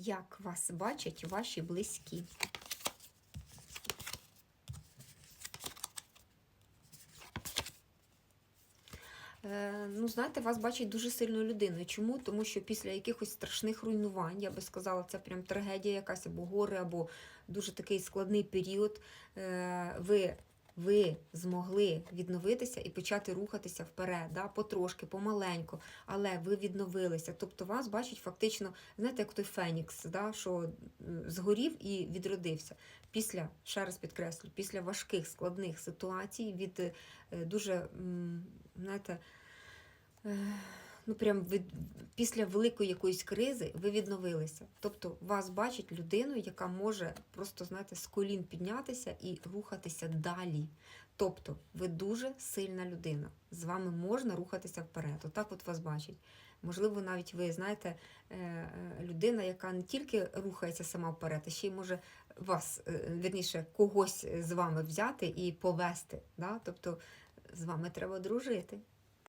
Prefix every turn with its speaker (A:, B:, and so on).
A: як вас бачать ваші близькі. Е, Ну, знаєте, вас бачать дуже сильною людиною. Чому? Тому що після якихось страшних руйнувань, я би сказала, це прям трагедія якась або горе, або дуже такий складний період. е, Ви, ви змогли відновитися і почати рухатися вперед, да? потрошки, помаленьку, але ви відновилися. Тобто вас бачать фактично, знаєте, як той Фенікс, да? що згорів і відродився. Після, ще раз підкреслю, після важких складних ситуацій від е, дуже, знаєте, е, ну прям від, після великої якоїсь кризи ви відновилися. Тобто вас бачить людину, яка може просто, знаєте, з колін піднятися і рухатися далі. Тобто ви дуже сильна людина. З вами можна рухатися вперед. Отак от вас бачить. Можливо, навіть ви знаєте, е, е, людина, яка не тільки рухається сама вперед, а ще й може вас, е, вірніше, когось з вами взяти і повести. Да? Тобто з вами треба дружити.